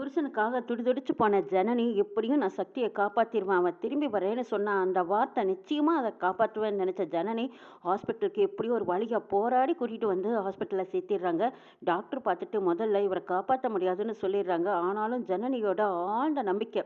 புருஷனுக்காக துடிதுடிச்சு போன ஜனனி எப்படியும் நான் சக்தியை காப்பாற்றிடுவேன் அவன் திரும்பி வரேன்னு சொன்ன அந்த வார்த்தை நிச்சயமா அதை காப்பாற்றுவேன்னு நினைச்ச ஜனனி ஹாஸ்பிட்டலுக்கு எப்படியோ ஒரு வழியாக போராடி கூட்டிகிட்டு வந்து ஹாஸ்பிட்டலில் சேர்த்திடுறாங்க. டாக்டர் பார்த்துட்டு முதல்ல இவரை காப்பாற்ற முடியாதுன்னு சொல்லிடுறாங்க. ஆனாலும் ஜனனியோட ஆழ்ந்த நம்பிக்கை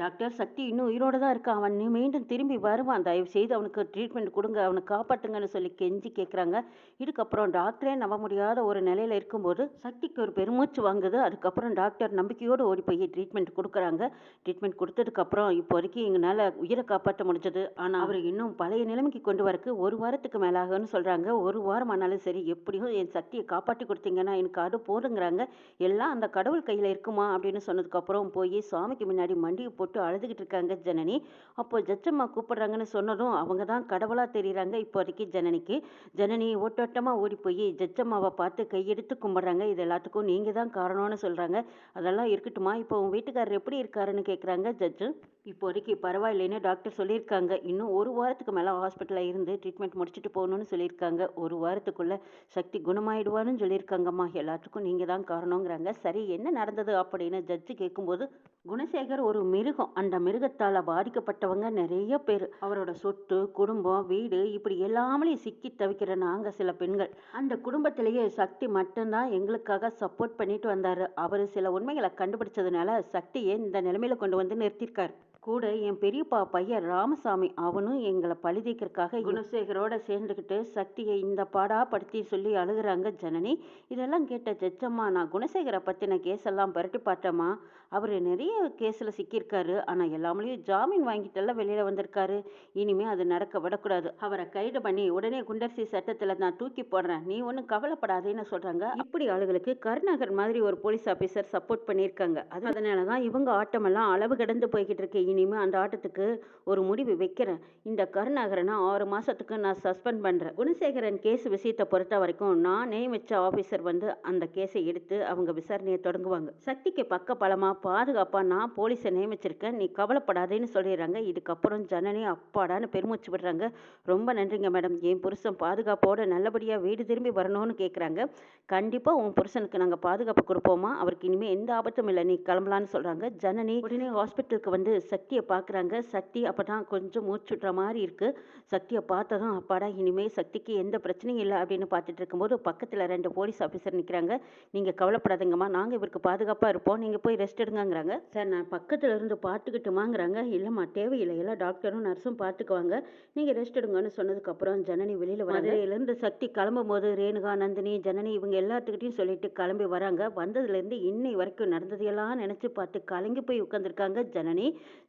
டாக்டர் சக்தி இன்னும் உயிரோட தான் இருக்கான். அவன் நீ மீண்டும் திரும்பி வருவான். தயவு செய்து அவனுக்கு ட்ரீட்மெண்ட் கொடுங்க. அவனை காப்பாற்றுங்கன்னு சொல்லி கெஞ்சி கேட்குறாங்க இதுக்கப்புறம் டாக்டரே நம்ப முடியாத ஒரு நிலையில் இருக்கும்போது சக்திக்கு ஒரு பெருமூச்சு வாங்குது. அதுக்கப்புறம் டாக்டர் நம்பிக்கையோடு ஓடி போய் ட்ரீட்மெண்ட் கொடுக்குறாங்க. ட்ரீட்மெண்ட் கொடுத்ததுக்கப்புறம் இப்போதைக்கு எங்களால் உயிரை காப்பாற்ற முடிஞ்சது. ஆனால் அவர் இன்னும் பழைய நிலைமைக்கு கொண்டு வரக்கு ஒரு வாரத்துக்கு மேலாகும்னு சொல்கிறாங்க ஒரு வாரம் ஆனாலும் சரி எப்படியும் என் சக்தியை காப்பாற்றி கொடுத்தீங்கன்னா எனக்கு அது போதுங்கிறாங்க. எல்லாம் அந்த கடவுள் கையில் இருக்குமா அப்படின்னு சொன்னதுக்கப்புறம் போய் சாமிக்கு முன்னாடி மண்டியை போட்டு அழுதுகிட்டு இருக்காங்க ஜனனி. அப்போ ஜச்சம்மா கூப்பிடுறாங்கன்னு சொன்னதும் அவங்க தான் கடவுளாக தெரியுறாங்க இப்போதைக்கு ஜனனிக்கு. ஜனனி ஓட்டோட்டமாக ஓடி போய் ஜச்சம்மாவை பார்த்து கையெடுத்து கும்பிட்றாங்க. இது எல்லாத்துக்கும் நீங்கள் தான் காரணம்னு சொல்கிறாங்க அதெல்லாம் இருக்கட்டுமா? இப்போ உன் வீட்டுக்காரர் எப்படி இருக்காருன்னு கேட்குறாங்க ஜட்ஜு. இப்போதைக்கு பரவாயில்லைன்னு டாக்டர் சொல்லியிருக்காங்க. இன்னும் ஒரு வாரத்துக்கு மேலே ஹாஸ்பிட்டலில் இருந்து ட்ரீட்மெண்ட் முடிச்சுட்டு போகணும்னு சொல்லியிருக்காங்க. ஒரு வாரத்துக்குள்ளே சக்தி குணமாயிடுவான்னு சொல்லியிருக்காங்கம்மா. எல்லாத்துக்கும் நீங்கள் தான் காரணங்கிறாங்க. சரி என்ன நடந்தது அப்படின்னு ஜட்ஜு கேட்கும்போது குணசேகர் ஒரு மிருகம். அந்த மிருகத்தால் பாதிக்கப்பட்டவங்க நிறைய பேர். அவரோட சொத்து குடும்பம் வீடு இப்படி எல்லாமே சிக்கி தவிக்கிற நாங்கள் சில பெண்கள். அந்த குடும்பத்திலேயே சக்தி மட்டும்தான் எங்களுக்காக சப்போர்ட் பண்ணிட்டு வந்தார். அவர் சில உண்மைகளை கண்டுபிடிச்சதுனால சக்தியை இந்த நிலைமையில கொண்டு வந்து நிறுத்தியிருக்கார். கூட என் பெரியப்பா பையன் ராமசாமி அவனும் எங்களை பழுதிக்கிறதுக்காக குணசேகரோட சேர்ந்துக்கிட்டு சக்தியை இந்த பாடா படுத்தி சொல்லி அழுகுறாங்க ஜனனி. இதெல்லாம் கேட்ட ஜட்ஜம்மா நான் குணசேகரை பற்றின கேஸெல்லாம் புரட்டி பார்த்தேம்மா. அவர் நிறைய கேஸில் சிக்கியிருக்காரு. ஆனால் எல்லாமலையும் ஜாமீன் வாங்கிட்டெல்லாம் வெளியில் வந்திருக்காரு. இனிமேல் அது நடக்க விடக்கூடாது. அவரை கைது பண்ணி உடனே குண்டர்சி சட்டத்தில் நான் தூக்கி போடுறேன். நீ ஒன்றும் கவலைப்படாதேன்னு சொல்கிறாங்க இப்படி ஆளுகளுக்கு கருணாகர் மாதிரி ஒரு போலீஸ் ஆஃபீஸர் சப்போர்ட் பண்ணியிருக்காங்க. அது அதனால தான் இவங்க ஆட்டமெல்லாம் அளவு கடந்து போய்கிட்டு இருக்கு. இனிமேல் அந்த ஆட்டத்துக்கு ஒரு முடிவு வைக்கிறேன். இந்த கருணாகரனை ஆறு மாதத்துக்கு நான் சஸ்பெண்ட் பண்ணுறேன் குணசேகரன் கேஸ் விஷயத்தை பொறுத்த வரைக்கும் நான் நியமிச்ச ஆஃபீஸர் வந்து அந்த கேஸை எடுத்து அவங்க விசாரணையை தொடங்குவாங்க. சக்திக்கு பக்க பலமாக பாதுகாப்பா நான் போலீஸை நியமிச்சிருக்கேன். நீ கவலைப்படாதேன்னு சொல்லிடுறாங்க. இதுக்கப்புறம் ஜனனி அப்பாடான்னு பெருமூச்சு விடுறாங்க. ரொம்ப நன்றிங்க மேடம். என் புருஷன் பாதுகாப்போட நல்லபடியாக வீடு திரும்பி வரணும்னு கேட்குறாங்க கண்டிப்பாக உன் புருஷனுக்கு நாங்கள் பாதுகாப்பு கொடுப்போமா? அவருக்கு இனிமேல் எந்த ஆபத்தும் இல்லை. நீ கிளம்பலான்னு சொல்கிறாங்க ஜனனி உடனே ஹாஸ்பிட்டலுக்கு வந்து சக்தியை பார்க்குறாங்க சக்தி அப்போ தான் கொஞ்சம் மூச்சுட்ற மாதிரி இருக்குது சக்தியை பார்த்ததும் அப்பாடா இனிமேல் சக்திக்கு எந்த பிரச்சனையும் இல்லை அப்படின்னு பார்த்துட்டு இருக்கும்போது பக்கத்தில் ரெண்டு போலீஸ் ஆஃபீஸர் நிற்கிறாங்க நீங்கள் கவலைப்படாதீங்கம்மா. நாங்கள் இவருக்கு பாதுகாப்பாக இருப்போம். நீங்கள் போய் ரெஸ்ட் எடுங்கங்கிறாங்க. சார் நான் பக்கத்தில் இருந்து பார்த்துக்கிட்டுமாங்கிறாங்க இல்லைம்மா தேவையில்லை. எல்லாம் டாக்டரும் நர்ஸும் பார்த்துக்குவாங்க நீங்கள் ரெஸ்ட் எடுங்கன்னு சொன்னதுக்கப்புறம் ஜனனி வெளியில் மதுரையிலேருந்து சக்தி கிளம்பும் போது ரேணுகா நந்தினி ஜனனி இவங்க எல்லாத்துக்கிட்டையும் சொல்லிட்டு கிளம்பி வராங்க. வந்ததுலேருந்து இன்னை வரைக்கும் நடந்ததையெல்லாம் நினச்சி பார்த்து கலங்கி போய் உட்காந்துருக்காங்க ஜனனி.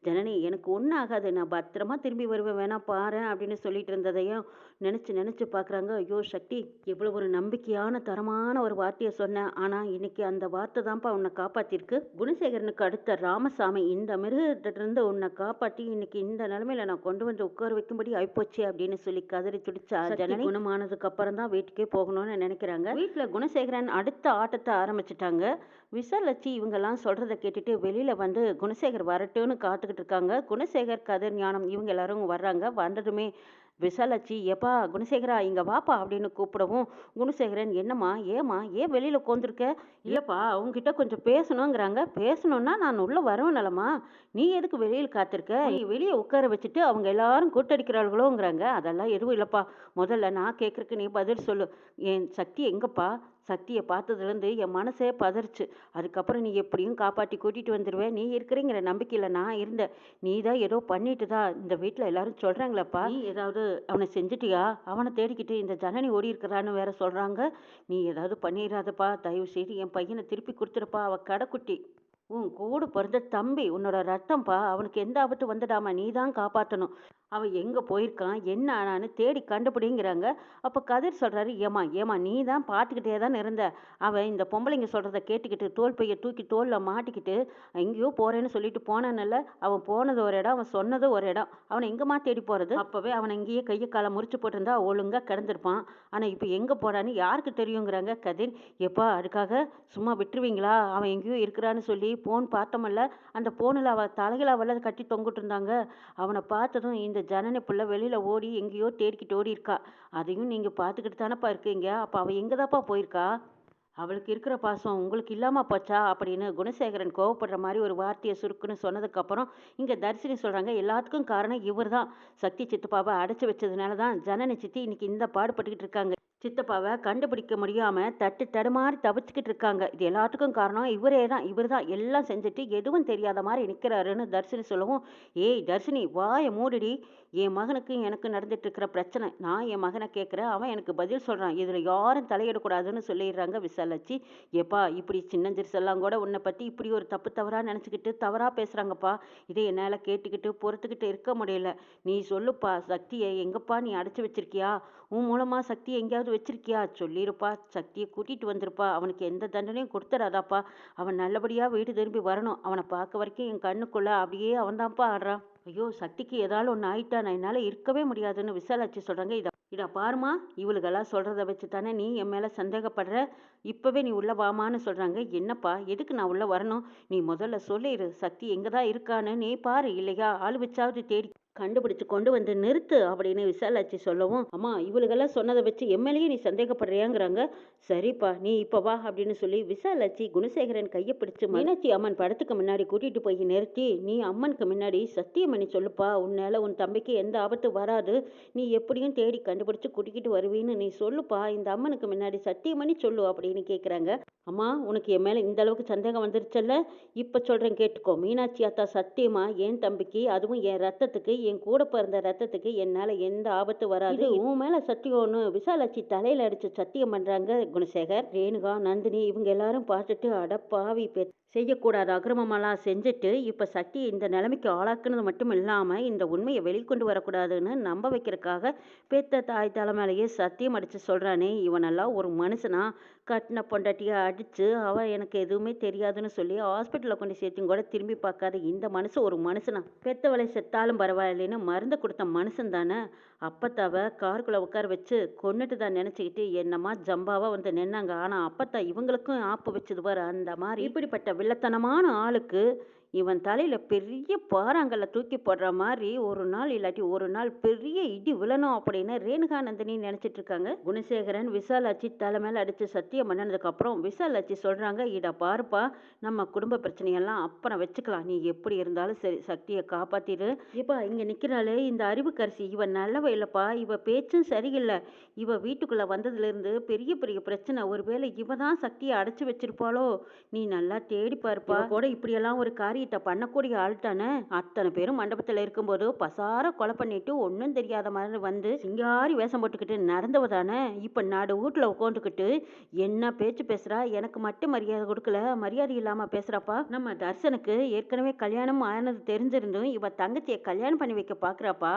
ஜனனி எனக்கு ஒன்றும் ஆகாது. நான் பத்திரமா திரும்பி வருவேன். வேணா பாரு அப்படின்னு சொல்லிட்டு இருந்ததையும் நினச்சி நினச்சி பார்க்குறாங்க ஐயோ சக்தி இவ்வளோ ஒரு நம்பிக்கையான தரமான ஒரு வார்த்தையை சொன்னேன் ஆனால் இன்னைக்கு அந்த வார்த்தை தான்ப்பா உன்னை காப்பாற்றிருக்கு குணசேகரனுக்கு அடுத்த ராமசாமி இந்த மிருகத்திலிருந்து உன்னை காப்பாற்றி இன்னைக்கு இந்த நிலமையில நான் கொண்டு வந்து உட்கார வைக்கும்படி ஆயிப்போச்சு அப்படின்னு சொல்லி கதறி துடிச்சா ஜனனி. குணமானதுக்கு அப்புறம் தான் வீட்டுக்கே போகணும்னு நினைக்கிறாங்க. வீட்டில் குணசேகரன் அடுத்த ஆட்டத்தை ஆரம்பிச்சிட்டாங்க. விசாலட்சி இவங்கெல்லாம் சொல்கிறத கேட்டுட்டு வெளியில் வந்து குணசேகர் வரட்டும்னு காத்துக்கிட்டு இருக்காங்க. குணசேகர் கதிர் ஞானம் இவங்க எல்லாரும் வர்றாங்க. வந்ததுமே விசாலாச்சி எப்பா குணசேகரா இங்கே வாப்பா அப்படின்னு கூப்பிடவும் குணசேகரன் என்னம்மா ஏம்மா ஏன் வெளியில் உட்காந்துருக்க இல்லைப்பா அவங்ககிட்ட கொஞ்சம் பேசணுங்கிறாங்க பேசணுன்னா நான் உள்ளே வரவேனலம்மா நீ எதுக்கு வெளியில் காத்திருக்க? நீ வெளியே உட்கார வச்சுட்டு அவங்க எல்லாரும் கூட்டடிக்கிறார்களோங்கிறாங்க. அதெல்லாம் எதுவும் இல்லைப்பா. முதல்ல நான் கேட்குறக்கு நீ பதில் சொல்லு. என் சக்தி எங்கப்பா? சக்தியை பார்த்ததுலேருந்து என் மனசே பதறிச்சு. அதுக்கப்புறம் நீ எப்படியும் காப்பாற்றி கூட்டிகிட்டு வந்துடுவேன் நீ இருக்கிறீங்கிற நம்பிக்கையில் நான் இருந்தேன். நீ தான் ஏதோ பண்ணிட்டு தான் இந்த வீட்டில் எல்லாரும் சொல்கிறாங்களேப்பா நீ ஏதாவது அவனை செஞ்சுட்டியா? அவனை தேடிக்கிட்டு இந்த ஜனனி ஓடி இருக்கிறான்னு வேற சொல்கிறாங்க நீ ஏதாவது பண்ணிடாதப்பா தயவு செய்து என் பையனை திருப்பி கொடுத்துருப்பா அவள் கடைக்குட்டி. உன் கூட பிறந்த தம்பி உன்னோட ரத்தம்ப்பா அவனுக்கு எந்த ஆபத்து வந்துடாம நீ தான் காப்பாற்றணும் அவன் எங்கே போயிருக்கான் என்ன ஆனான்னு தேடி கண்டுபிடிங்கிறாங்க. அப்போ கதிர் சொல்கிறாரு ஏமா ஏமா நீ தான் பார்த்துக்கிட்டே தான் இருந்த. அவன் இந்த பொம்பளைங்க சொல்கிறத கேட்டுக்கிட்டு தோல் பையை தூக்கி தோலில் மாட்டிக்கிட்டு எங்கேயோ போகிறேன்னு சொல்லிட்டு போனானல்ல. அவன் போனது ஒரு இடம் அவன் சொன்னது ஒரு இடம். அவனை எங்கேம்மா தேடி போகிறது அப்போவே அவனை இங்கேயே கையை காலை முறிச்சு போட்டிருந்தா ஒழுங்காக கிடந்திருப்பான். ஆனால் இப்போ எங்கே போகிறான்னு யாருக்கு தெரியுங்கிறாங்க கதிர்? எப்பா அதுக்காக சும்மா விட்டுருவீங்களா? அவன் எங்கேயோ இருக்கிறான்னு சொல்லி போன் பார்த்தோமல்ல அந்த போனில் அவள் தலையில் அவள் கட்டி தொங்கிட்டு இருந்தாங்க. அவனை பார்த்ததும் இந்த ஜனனி பிள்ளை வெளியில் ஓடி எங்கேயோ தேடிக்கிட்டு ஓடி இருக்கா அதையும் நீங்கள் பார்த்துக்கிட்டு தானப்பா இருக்கீங்க? அப்போ அவள் எங்கே தான்ப்பா போயிருக்கா? அவளுக்கு இருக்கிற பாசம் உங்களுக்கு இல்லாமல் போச்சா? அப்படின்னு குணசேகரன் கோவப்படுற மாதிரி ஒரு வார்த்தையை சுருக்குன்னு சொன்னதுக்கப்புறம் இங்கே தரிசினி சொல்கிறாங்க எல்லாத்துக்கும் காரணம் இவர் தான் சக்தி சித்தப்பாவை அடைச்சி வச்சதுனால தான் ஜனனி சித்தி இன்னைக்கு இந்த பாடுபட்டுக்கிட்டு இருக்காங்க. சித்தப்பாவை கண்டுபிடிக்க முடியாமல் தட்டு தடுமாறி தவிச்சுக்கிட்டு இருக்காங்க. இது எல்லாத்துக்கும் காரணம் இவரே தான் இவர் தான் எல்லாம் செஞ்சுட்டு எதுவும் தெரியாத மாதிரி நிற்கிறாருன்னு தர்ஷினி சொல்லவும் ஏய் தர்ஷினி வாய மூடிடி. என் மகனுக்கு எனக்கு நடந்துட்டு இருக்கிற பிரச்சனை. நான் என் மகனை கேட்குறேன் அவன் எனக்கு பதில் சொல்கிறான் இதில் யாரும் தலையிடக்கூடாதுன்னு சொல்லிடுறாங்க விசாலட்சி. ஏப்பா இப்படி சின்னஞ்சிரிசெல்லாம் கூட உன்னை பற்றி இப்படி ஒரு தப்பு தவறாக நினச்சிக்கிட்டு தவறாக பேசுகிறாங்கப்பா இதை என்னால் கேட்டுக்கிட்டு பொறுத்துக்கிட்டு இருக்க முடியல. நீ சொல்லுப்பா சக்தியை எங்கப்பா நீ அடைச்சி வச்சிருக்கியா? உன் மூலமாக சக்தி எங்கேயாவது வச்சிருக்கியா? சொல்லிருப்பா. சக்தியை கூட்டிகிட்டு வந்திருப்பா. அவனுக்கு எந்த தண்டனையும் கொடுத்துறாதாப்பா. அவன் நல்லபடியாக வீடு திரும்பி வரணும். அவனை பார்க்க வரைக்கும் என் கண்ணுக்குள்ளே அப்படியே அவன்தான்ப்பா ஆடுறான். ஐயோ சக்திக்கு ஏதாவது ஒன்று ஆயிட்டா? நான் என்னால் இருக்கவே முடியாதுன்னு விசாலாச்சு சொல்கிறாங்க இதை இதை பாருமா. இவளுகெல்லாம் சொல்கிறத வச்சு தானே நீ என் மேலே சந்தேகப்படுற? இப்போவே நீ உள்ளே வாமான்னு சொல்கிறாங்க என்னப்பா? எதுக்கு நான் உள்ளே வரணும்? நீ முதல்ல சொல்லிடு சக்தி எங்கே தான் இருக்கான்னு நீ பாரு. இல்லையா? ஆள் வச்சாவது தேடி கண்டுபிடிச்சு கொண்டு வந்து நிறுத்து அப்படின்னு விசாலாட்சி சொல்லவும் அம்மா இவளுகெல்லாம் சொன்னதை வச்சு எம்எல்ஏ நீ சந்தேகப்படுறியாங்கிறாங்க. சரிப்பா நீ இப்போ வா அப்படின்னு சொல்லி விசாலாட்சி குணசேகரன் கையை பிடிச்சு மீனாட்சி அம்மன் படத்துக்கு முன்னாடி கூட்டிட்டு போய் நிறுத்தி நீ அம்மனுக்கு முன்னாடி சத்தியம் பண்ணி சொல்லுப்பா உன்னால உன் தம்பிக்கு எந்த ஆபத்து வராது. நீ எப்படியும் தேடி கண்டுபிடிச்சு கூட்டிக்கிட்டு வருவீன்னு நீ சொல்லுப்பா. இந்த அம்மனுக்கு முன்னாடி சத்தியம் பண்ணி சொல்லு அப்படின்னு கேட்குறாங்க அம்மா உனக்கு என் மேலே இந்த அளவுக்கு சந்தேகம் வந்துருச்சல்ல? இப்போ சொல்கிறேன் கேட்டுக்கோ. மீனாட்சி அத்தா சத்தியமா? என் தம்பிக்கு அதுவும் என் ரத்தத்துக்கு என் கூட பிறந்த ரத்தத்துக்கு என்னால் எந்த ஆபத்து வராது. உன் மேலே சத்தியம்னு விசாலாட்சி தலையில் அடித்து சத்தியம் பண்ணுறாங்க குணசேகர் ரேணுகா நந்தினி இவங்க எல்லாரும் பார்த்துட்டு அடப்பாவி பெ செய்யக்கூடாத அக்கிரமமெல்லாம் செஞ்சுட்டு இப்போ சக்தி இந்த நிலைமைக்கு ஆளாக்குனது மட்டும் இல்லாமல் இந்த உண்மையை வெளிக்கொண்டு வரக்கூடாதுன்னு நம்ப வைக்கிறதுக்காக பெத்த தாய் தலை மேலேயே சத்தியம் அடித்து சொல்கிறானே இவனெல்லாம் ஒரு மனுஷனா? கட்டின பொண்டாட்டியை அடித்து அவன் எனக்கு எதுவுமே தெரியாதுன்னு சொல்லி ஹாஸ்பிட்டலில் கொண்டு சேர்த்தும் கூட திரும்பி பார்க்காத இந்த மனுஷன் ஒரு மனுஷனா? பெத்தவளை செத்தாலும் பரவாயில்லைன்னு மருந்து கொடுத்த மனுஷன் தானே? அப்பத்தாவை காருக்குள்ளே உட்கார வச்சு கொண்டுட்டு தான் நினச்சிக்கிட்டு என்னம்மா ஜம்பாவாக வந்து நின்னாங்க. ஆனால் அப்பத்தா இவங்களுக்கும் ஆப்பு வச்சது பாரு அந்த மாதிரி. இப்படிப்பட்ட வில்லத்தனமான ஆளுக்கு இவன் தலையில் பெரிய பாறாங்கல்ல தூக்கி போடுற மாதிரி ஒரு நாள் இல்லாட்டி ஒரு நாள் பெரிய இடி விழணும் அப்படின்னு ரேணுகா நந்தினி நினச்சிட்டு இருக்காங்க. குணசேகரன் விசாலாட்சி தலை மேலே அடித்து சத்தியம் பண்ணதுக்கப்புறம் விசாலாட்சி சொல்கிறாங்க இதை பாருப்பா நம்ம குடும்ப பிரச்சனையெல்லாம் அப்புறம் வச்சுக்கலாம். நீ எப்படி இருந்தாலும் சரி சக்தியை காப்பாத்திடு இப்போ இங்கே நிற்கிறாளே இந்த அறிவுக்கரிசி இவன் நல்லவ இல்லைப்பா இவ பேச்சும் சரியில்லை. இவ வீட்டுக்குள்ளே வந்ததுலேருந்து பெரிய பெரிய பிரச்சனை. ஒருவேளை இவ தான் சக்தியை அடைச்சி வச்சிருப்பாளோ? நீ நல்லா தேடி பாருப்பா. கூட இப்படியெல்லாம் ஒரு காரியத்தை பண்ணக்கூடிய ஆள்தானே அத்தனை பேரும் மண்டபத்தில் இருக்கும்போது பசார கொலை பண்ணிட்டு ஒன்றும் தெரியாத மாதிரி வந்து சிங்காரி வேஷம் போட்டுக்கிட்டு நடந்தவ தானே? இப்போ நாடு வீட்டில் உட்காந்துக்கிட்டு என்ன பேச்சு பேசுகிறா எனக்கு மட்டும் மரியாதை கொடுக்கல மரியாதை இல்லாமல் பேசுகிறாப்பா நம்ம தர்சனுக்கு ஏற்கனவே கல்யாணம் ஆனது தெரிஞ்சிருந்தும் இவ தங்கச்சியை கல்யாணம் பண்ணி வைக்க பார்க்குறாப்பா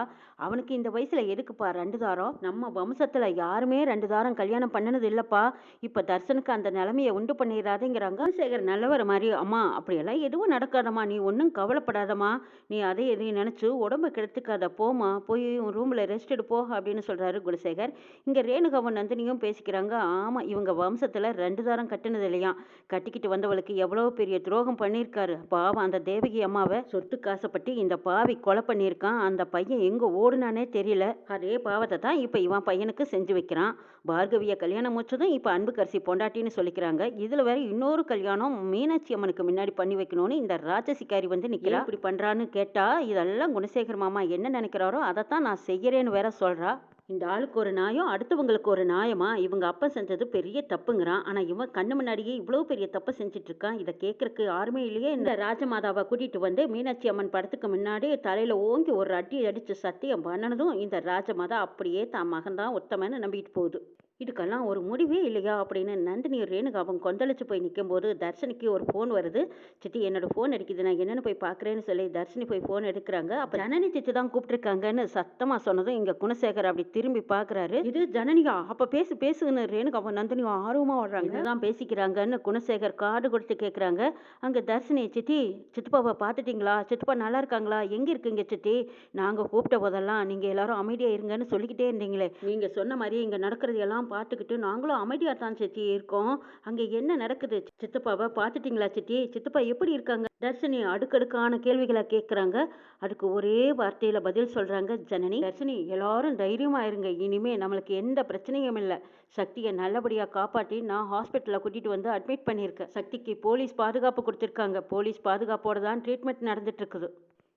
அவனுக்கு இந்த வயசில் எதுக்குப்பா ரெண்டு தாரம்? நம்ம வம்சத்தில் யாருமே ரெண்டு தாரம் கல்யாணம் பண்ணினது இல்லைப்பா. இப்போ தர்சனுக்கு அந்த நிலைமையை உண்டு பண்ணிடுறாதேங்கிறாங்க சேகர் நல்லவர் மாதிரி அம்மா அப்படியெல்லாம் எதுவும் நடக்காதம்மா நீ ஒன்றும் கவலைப்படாதம்மா. நீ அதை எதையும் நினச்சி உடம்ப கெடுத்துக்காத போம்மா. போய் உன் ரூமில் ரெஸ்ட் எடுப்போ அப்படின்னு சொல்கிறாரு குணசேகர். இங்கே ரேணுகவன் நந்தினியும் பேசிக்கிறாங்க. ஆமாம் இவங்க வம்சத்தில் ரெண்டு தாரம் கட்டினது இல்லையா கட்டிக்கிட்டு வந்தவளுக்கு எவ்வளோ பெரிய துரோகம் பண்ணியிருக்காரு. பாவம் அந்த தேவகி அம்மாவை சொத்து காசப்பட்டு இந்த பாவி கொலை பண்ணியிருக்கான். அந்த பையன் எங்கே ஓடுனானே தெரியல. அதே பாவத்தை தான் இப்போ இவன் பையனுக்கு செஞ்சு வைக்கிறான். பார்கவியை கல்யாணம் முடிச்சதும் இப்போ அன்புக்கரசி பொண்டாட்டின்னு சொல்லிக்கிறாங்க. இதில் வேற இன்னொரு கல்யாணம் மீனாட்சி அம்மனுக்கு முன்னாடி பண்ணி வைக்கணும்னு இந்த ராஜசிகாரி வந்து நிற்கிறா இப்படி பண்ணுறான்னு கேட்டால் இதெல்லாம் குணசேகர் மாமா என்ன நினைக்கிறாரோ அதைத்தான் நான் செய்யறேன்னு வேற சொல்கிறா இந்த ஆளுக்கு ஒரு நியாயம் அடுத்தவங்களுக்கு ஒரு நியாயமா? இவங்க அப்பா செஞ்சது பெரிய தப்புங்கிறான். ஆனால் இவன் கண்ணு முன்னாடியே இவ்வளோ பெரிய தப்பு செஞ்சுட்டு இருக்கான் இதை கேட்கறக்கு யாருமே இல்லையே. இந்த ராஜமாதாவை கூட்டிட்டு வந்து மீனாட்சி அம்மன் படத்துக்கு முன்னாடி தலையில் ஓங்கி ஒரு அடி அடித்து சத்தியம் பண்ணனதும் இந்த ராஜமாதா அப்படியே தான் மகன்தான் உத்தமன்னு நம்பிட்டு போகுது. இதுக்கெல்லாம் ஒரு முடிவே இல்லையா? அப்படின்னு நந்தினி ரேணுகாவும் கொந்தளிச்சு போய் நிற்கும்போது தர்ஷனிக்கு ஒரு ஃபோன் வருது. சித்தி என்னோட ஃபோன் அடிக்குது. நான் என்னென்னு போய் பார்க்குறேன்னு சொல்லி தர்ஷினி போய் ஃபோன் எடுக்கிறாங்க. அப்போ ஜனனி சித்தி தான் கூப்பிட்டுருக்காங்கன்னு சத்தமாக சொன்னதும் இங்கே குணசேகர் அப்படி திரும்பி பார்க்குறாரு. இது ஜனனியா அப்போ பேசு பேசுன்னு ரேணுகாவும் நந்தினியும் ஆர்வமாக வர்றாங்க இதுதான் பேசிக்கிறாங்கன்னு குணசேகர் கார்டு கொடுத்து கேட்குறாங்க அங்கே தர்ஷினி சித்தி சித்தப்பாவை பார்த்துட்டிங்களா? சித்தப்பா நல்லா இருக்காங்களா? எங்கே இருக்குங்க சித்தி? நாங்கள் கூப்பிட்ட போதெல்லாம் நீங்கள் எல்லாரும் அமைதியாக இருங்கன்னு சொல்லிக்கிட்டே இருந்தீங்களே. நீங்கள் சொன்ன மாதிரி இங்கே நடக்கிறது எல்லாம் பார்த்துக்கிட்டு நாங்களும் அமைதியாக தான் சித்தி இருக்கோம். அங்கே என்ன நடக்குது சித்தப்பாவை பார்த்துட்டிங்களா சித்தி? சித்தப்பா எப்படி இருக்காங்க? தர்ஷினி அடுக்கடுக்கான கேள்விகளை கேட்குறாங்க அதுக்கு ஒரே வார்த்தையில் பதில் சொல்கிறாங்க ஜனனி. தர்ஷினி எல்லாரும் தைரியமாக இருங்க. இனிமேல் நம்மளுக்கு எந்த பிரச்சனையும் இல்லை. சக்தியை நல்லபடியாக காப்பாற்றி நான் ஹாஸ்பிட்டலில் கூட்டிகிட்டு வந்து அட்மிட் பண்ணியிருக்கேன். சக்திக்கு போலீஸ் பாதுகாப்பு கொடுத்துருக்காங்க. போலீஸ் பாதுகாப்போட தான் ட்ரீட்மெண்ட் நடந்துட்டு இருக்குது.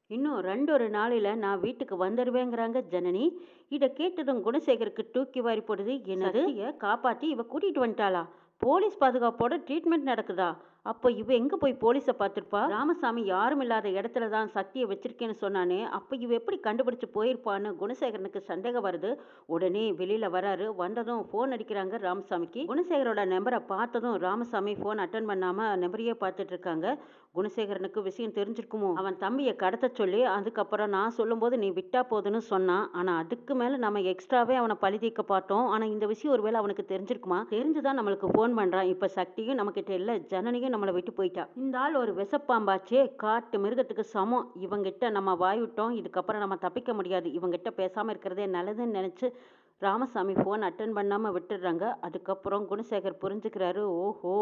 இன்னும் ரெண்டு ஒரு நான் வீட்டுக்கு வந்துடுவேங்கிறாங்க ஜனனி. இதை கேட்டதும் குணசேகருக்கு தூக்கி வாரி போடுது. என்னது? காப்பாற்றி இவ கூட்டிகிட்டு வந்துட்டாளா? போலீஸ் பாதுகாப்போட ட்ரீட்மெண்ட் நடக்குதா? அப்போ இவ எங்கே போய் போலீஸை பார்த்துருப்பா? ராமசாமி யாரும் இல்லாத இடத்துல தான் சக்தியை வச்சிருக்கேன்னு சொன்னானே அப்போ இவ எப்படி கண்டுபிடிச்சு போயிருப்பான்னு குணசேகரனுக்கு சந்தேகம் வருது. உடனே வெளியில் வராரு. வந்ததும் ஃபோன் அடிக்கிறாங்க ராமசாமிக்கு. குணசேகரோட நம்பரை பார்த்ததும் ராமசாமி ஃபோன் அட்டன் பண்ணாமல் நம்பரையே பார்த்துட்டு இருக்காங்க. குணசேகரனுக்கு விஷயம் தெரிஞ்சிருக்குமோ? அவன் தம்பியை கடத்த சொல்லி அதுக்கப்புறம் நான் சொல்லும்போது நீ விட்டா போதுன்னு சொன்னான். ஆனால் அதுக்கு மேலே நம்ம எக்ஸ்ட்ராவே அவனை பழி தீர்க்க பார்த்தோம். ஆனால் இந்த விஷயம் ஒருவேளை அவனுக்கு தெரிஞ்சிருக்குமா? தெரிஞ்சுதான் நம்மளுக்கு ஃபோன் பண்ணுறான் இப்போ சக்தியும் நம்மக்கிட்ட இல்லை ஜனனியும் நம்மளை விட்டு போயிட்டா. இந்த ஆள் ஒரு விஷப்பாம்பாச்சே காட்டு மிருகத்துக்கு சமம். இவங்கிட்ட நம்ம வாய் விட்டோம் இதுக்கப்புறம் நம்ம தப்பிக்க முடியாது. இவங்கிட்ட பேசாமல் இருக்கிறதே நல்லதுன்னு நினச்சி ராமசாமி ஃபோன் அட்டன் பண்ணாமல் விட்டுடுறாங்க. அதுக்கப்புறம் குணசேகர் புரிஞ்சுக்கிறாரு ஓஹோ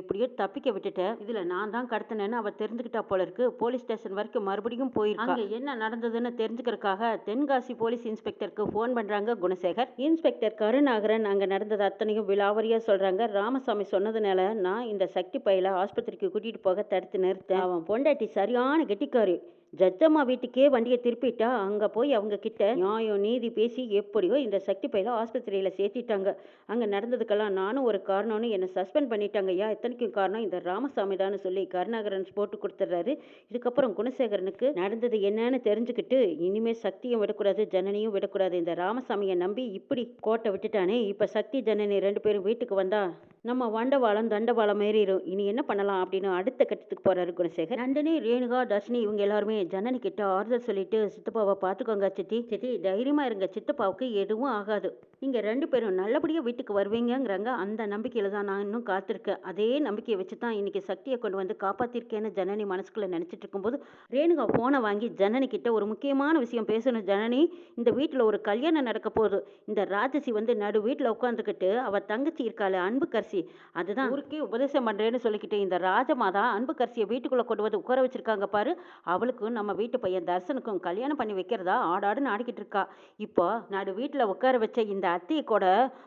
எப்படியோ தப்பிக்க விட்டுட்டேன் இதில் நான் தான் கடத்தினேன்னு அவ தெரிஞ்சுக்கிட்டா போல இருக்கு. போலீஸ் ஸ்டேஷன் வரைக்கும் மறுபடியும் போயிருக்கா? அங்கே என்ன நடந்ததுன்னு தெரிஞ்சுக்கிறதுக்காக தென்காசி போலீஸ் இன்ஸ்பெக்டருக்கு ஃபோன் பண்ணுறாங்க குணசேகர். இன்ஸ்பெக்டர் கருணாகரன் அங்கே நடந்தது அத்தனையும் விலாவரியாக சொல்கிறாங்க ராமசாமி சொன்னதுனால நான் இந்த சக்தி பையில ஆஸ்பத்திரிக்கு கூட்டிகிட்டு போக தடுத்து நிறுத்தேன். அவன் பொண்டாட்டி சரியான கெட்டிக்காரி. ஜட்ஜம்மா வீட்டுக்கே வண்டியை திருப்பிட்டா அங்கே போய் அவங்க கிட்ட நியாயம் நீதி பேசி எப்படியோ இந்த சக்தி பயில ஆஸ்பத்திரியில் சேர்த்திட்டாங்க. அங்கே நடந்ததுக்கெல்லாம் நானும் ஒரு காரணம்னு என்னை சஸ்பெண்ட் பண்ணிட்டாங்க. ஐயா இத்தனைக்கும் காரணம் இந்த ராமசாமி தான் சொல்லி கருணாகரன் போட்டு கொடுத்துட்றாரு இதுக்கப்புறம் குணசேகரனுக்கு நடந்தது என்னன்னு தெரிஞ்சுக்கிட்டு இனிமேல் சக்தியும் விடக்கூடாது ஜனனியும் விடக்கூடாது. இந்த ராமசாமியை நம்பி இப்படி கோட்டை விட்டுட்டானே. இப்போ சக்தி ஜனனி ரெண்டு பேரும் வீட்டுக்கு வந்தா நம்ம வண்டவாளம் தண்டவாளம் ஏறிடும் இனி என்ன பண்ணலாம் அப்படின்னு அடுத்த கட்டத்துக்கு போறாரு குணசேகர் நந்தினி ரேணுகா தர்ஷினி இவங்க எல்லாருமே ஜனனி கிட்ட ஆறுதல் சொல்லிட்டு சித்தப்பாவை பார்த்துக்கோங்க சித்தி. சித்தி தைரியமா இருங்க. சித்தப்பாவுக்கு எதுவும் ஆகாது. நீங்கள் ரெண்டு பேரும் நல்லபடியாக வீட்டுக்கு வருவீங்கங்கிறாங்க அந்த நம்பிக்கையில் தான் நான் இன்னும் காத்திருக்கேன். அதே நம்பிக்கையை வச்சு தான் இன்றைக்கி சக்தியை கொண்டு வந்து காப்பாற்றிருக்கேன்னு ஜனனி மனசுக்குள்ளே நினச்சிட்டு இருக்கும்போது ரேணுகா ஃபோனை வாங்கி ஜனனி கிட்ட ஒரு முக்கியமான விஷயம் பேசணும். ஜனனி இந்த வீட்டில் ஒரு கல்யாணம் நடக்க போகுது. இந்த ராஜசி வந்து நடு வீட்டில் உட்காந்துக்கிட்டு அவள் தங்கச்சி இருக்காளே அன்பு கரிசி. அதுதான் ஊருக்கே உபதேசம் பண்ணுறேன்னு சொல்லிக்கிட்டு இந்த ராஜமாதா அன்பு கரிசியை வீட்டுக்குள்ளே கொண்டு வந்து உட்கார வச்சுருக்காங்க பாரு. அவளுக்கும் நம்ம வீட்டு பையன் தர்சனுக்கும் கல்யாணம் பண்ணி வைக்கிறதா ஆடாடுன்னு ஆடிக்கிட்டு இருக்கா. இப்போ நடு வீட்டில் உட்கார வச்ச இந்த அத்தையை கூட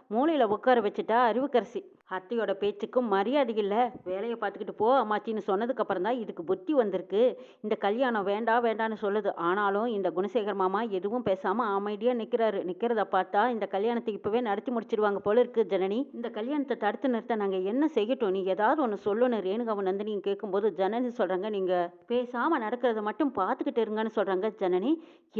மூலையில் உட்கார வச்சுட்டா அறிவுக்கரசி அத்தையோட பேச்சுக்கும் மரியாதை இல்லை. வேலையை பார்த்துக்கிட்டு போ அம்மாச்சின்னு சொன்னதுக்கு அப்புறம் தான் இதுக்கு புத்தி வந்திருக்கு. இந்த கல்யாணம் வேண்டாம் வேண்டாம்னு சொல்லுது. ஆனாலும் இந்த குணசேகர் மாமா எதுவும் பேசாமல் அமைதியாக நிற்கிறாரு நிற்கிறத பார்த்தா இந்த கல்யாணத்தை இப்போவே நடத்தி முடிச்சிருவாங்க போல இருக்கு ஜனனி. இந்த கல்யாணத்தை தடுத்து நிறுத்த நாங்கள் என்ன செய்யட்டும்? நீ ஏதாவது ஒன்று சொல்லணும் ரேணுகாவும் நந்தினியும் கேட்கும்போது ஜனனி சொல்கிறாங்க நீங்கள் பேசாமல் நடக்கிறத மட்டும் பார்த்துக்கிட்டு இருங்கன்னு சொல்கிறாங்க ஜனனி.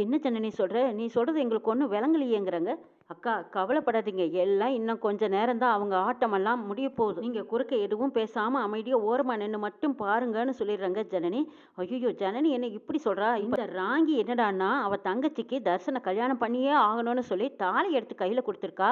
என்ன ஜனனி சொல்கிற நீ சொல்கிறது எங்களுக்கு ஒன்றும் விளங்கலையேங்கிறாங்க. அக்கா கவலைப்படாதீங்க. எல்லாம் இன்னும் கொஞ்சம் நேரம் தான். அவங்க ஆட்டமெல்லாம் முடிய போகுது. நீங்கள் குறுக்க எதுவும் பேசாமல் அமைதியாக ஓரமாக நின்று மட்டும் பாருங்கன்னு சொல்லிடுறாங்க ஜனனி. ஐயோ ஜனனி என்ன இப்படி சொல்கிறா இந்த ராங்கி என்னடான்னா அவள் தங்கச்சிக்கு தர்சனை கல்யாணம் பண்ணியே ஆகணும்னு சொல்லி தாலி எடுத்து கையில் கொடுத்துருக்கா.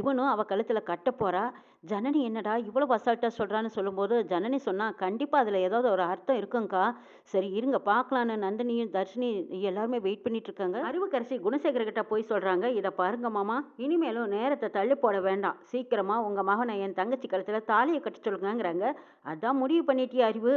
இவனும் அவள் கழுத்தில் கட்ட போகிறா ஜனனி என்னடா இவ்வளோ அசால்ட்டாக சொல்கிறான்னு சொல்லும்போது ஜனனி சொன்னால் கண்டிப்பாக அதில் ஏதாவது ஒரு அர்த்தம் இருக்குங்க்கா சரி இருங்க பார்க்கலான்னு நந்தினியும் தர்ஷினி எல்லாருமே வெயிட் பண்ணிட்டு இருக்காங்க. அறிவுக்கரசி குணசேகர்கிட்ட போய் சொல்கிறாங்க இதை பாருங்க மாமா இனிமேலும் நேரத்தை தள்ளி போட வேண்டாம். சீக்கிரமாக உங்கள் மகனை என் தங்கச்சி கழுத்தில் தாலியை கட்ட சொல்லுங்கங்கிறாங்க. அதான் முடிவு பண்ணிட்டியே அறிவு.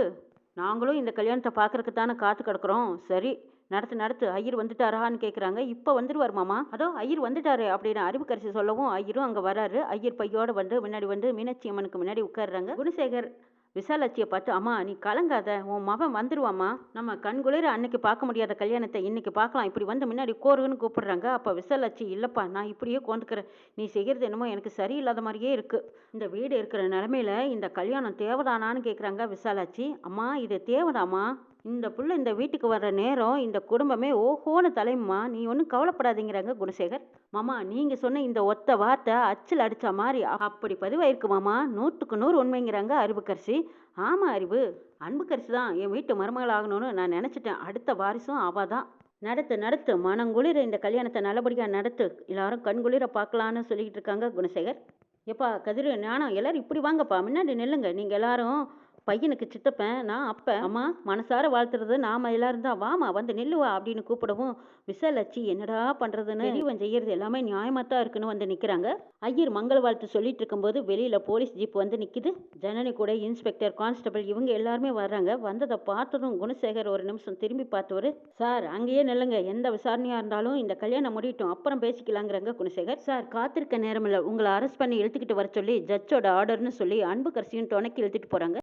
நாங்களும் இந்த கல்யாணத்தை பார்க்கறதுக்கு தானே காத்து கிடக்குறோம். சரி நடத்து நடத்து ஐயர் வந்துட்டாரான்னு கேட்குறாங்க இப்போ வந்துடுவார் மாமா. அதோ ஐயர் வந்துட்டாரு அப்படின்னு அறிவுக்கரசி சொல்லவும் ஐயரும் அங்கே வராரு. ஐயர் பையோட வந்து முன்னாடி வந்து மீனாட்சி அம்மனுக்கு முன்னாடி உட்கார்றாங்க. குணசேகர் விசாலாட்சியை பார்த்து அம்மா நீ கலங்காத. உன் மகன் வந்துடுவாம்மா நம்ம கண்குளிர அன்னைக்கு பார்க்க முடியாத கல்யாணத்தை இன்னைக்கு பார்க்கலாம். இப்படி வந்து முன்னாடி கோருன்னு கூப்பிடுறாங்க. அப்போ விசாலாட்சி இல்லைப்பா நான் இப்படியே கோந்துக்கிறேன். நீ செய்கிறது என்னமோ எனக்கு சரியில்லாத மாதிரியே இருக்குது இந்த வீடு இருக்கிற நிலமையில இந்த கல்யாணம் தேவைதானான்னு கேட்குறாங்க விசாலாட்சி. அம்மா இது தேவைதாம்மா. இந்த புள்ள இந்த வீட்டுக்கு வர்ற நேரம் இந்த குடும்பமே ஓஹோன்னு தலையுமா நீ ஒன்றும் கவலைப்படாதீங்கிறாங்க குணசேகர். மாமா நீங்கள் சொன்ன இந்த ஒத்த வார்த்தை அச்சில் அடித்த மாதிரி அப்படி பதிவாயிருக்கு மாமா. நூற்றுக்கு நூறு உண்மைங்கிறாங்க அறிவுக்கரசி. ஆமாம் அறிவு. அன்புக்கரசி தான். என் வீட்டு மருமகள் ஆகணும்னு நான் நினச்சிட்டேன். அடுத்த வாரிசும் அவள் தான். நடத்து நடத்து. மனங்குளிர இந்த கல்யாணத்தை நல்லபடியாக நடத்து. எல்லாரும் கண்குளிர பார்க்கலான்னு சொல்லிக்கிட்டு இருக்காங்க குணசேகர். எப்பா கதிர் ஞானம் எல்லாரும் இப்படி வாங்கப்பா. முன்னாடி நில்லுங்க. நீங்கள் எல்லாரும் பையனுக்கு சித்தப்பன். நான் அப்ப அம்மா மனசார வாழ்த்துறது நாம எல்லாரும் தான். வாமா வந்து நில்லுவா அப்படின்னு கூப்பிடவும் விசாலாச்சி என்னடா பண்றதுன்னு? இவன் செய்யறது எல்லாமே நியாயமா தான் இருக்குன்னு வந்து நிக்கிறாங்க. ஐயர் மங்கள வாழ்த்து சொல்லிட்டு இருக்கும்போது வெளியில போலீஸ் ஜீப் வந்து நிக்குது. ஜனனி கூட இன்ஸ்பெக்டர் கான்ஸ்டபிள் இவங்க எல்லாருமே வர்றாங்க. வந்ததை பார்த்ததும் குணசேகர் ஒரு நிமிஷம் திரும்பி பார்த்தவரு சார் அங்கேயே நில்லுங்க. எந்த விசாரணையா இருந்தாலும் இந்த கல்யாணம் முடியட்டும். அப்புறம் பேசிக்கலாங்கிறாங்க குணசேகர். சார் காத்திருக்க நேரமில்ல. உங்களை அரெஸ்ட் பண்ணி இழுத்துக்கிட்டு வர சொல்லி ஜட்ஜோட ஆர்டர்னு சொல்லி அன்பு கரிசியும் துணைக்கு இழுத்துட்டு போறாங்க.